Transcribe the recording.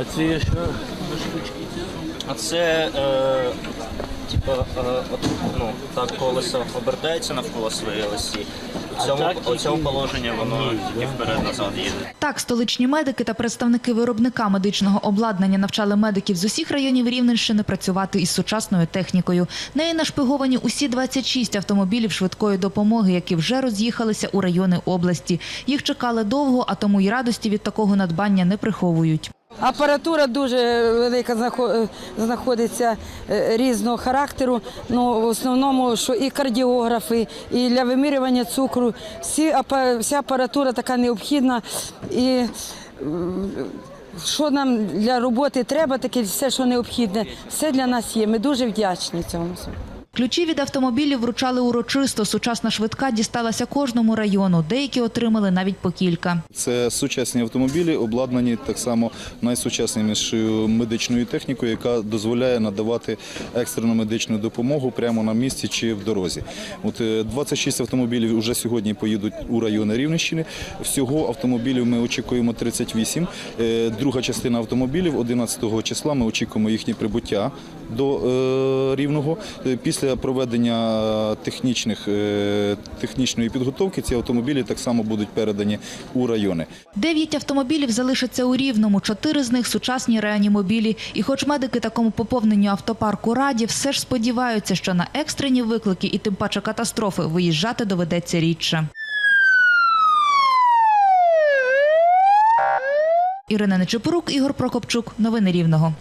А ці що за штучки? А це е, типу, е, от, ну, так колесо обертається навколо своєї осі. У цьому, у цьому положенні воно тільки вперед-назад їде. Так, столичні медики та представники виробника медичного обладнання навчали медиків з усіх районів Рівненщини працювати із сучасною технікою. Неї нашпиговані усі 26 автомобілів швидкої допомоги, які вже роз'їхалися у райони області. Їх чекали довго, а тому й радості від такого надбання не приховують. Апаратура дуже велика знаходиться е, різного характеру. Ну, в основному, що і кардіографи, і для вимірювання цукру. Всі, вся апаратура така необхідна. І що нам для роботи треба, таке все, що необхідне, все для нас є. Ми дуже вдячні цьому. Ключі від автомобілів вручали урочисто. Сучасна швидка дісталася кожному району. Деякі отримали навіть по кілька. Це сучасні автомобілі, обладнані так само найсучаснішою медичною технікою, яка дозволяє надавати екстрену медичну допомогу прямо на місці чи в дорозі. От е, 26 автомобілів вже сьогодні поїдуть у райони Рівненщини. Всього автомобілів ми очікуємо 38. Е, Друга частина автомобілів 11 числа ми очікуємо їхнє прибуття до е, Рівного. Е, Після проведення е, технічної підготовки ці автомобілі так само будуть передані у райони. Дев'ять автомобілів залишаться у Рівному, чотири з них – сучасні реанімобілі. І хоч медики такому поповненню автопарку раді, все ж сподіваються, що на екстрені виклики і тим паче катастрофи виїжджати доведеться рідше. Ірина Нечепорук, Ігор Прокопчук. Новини Рівного.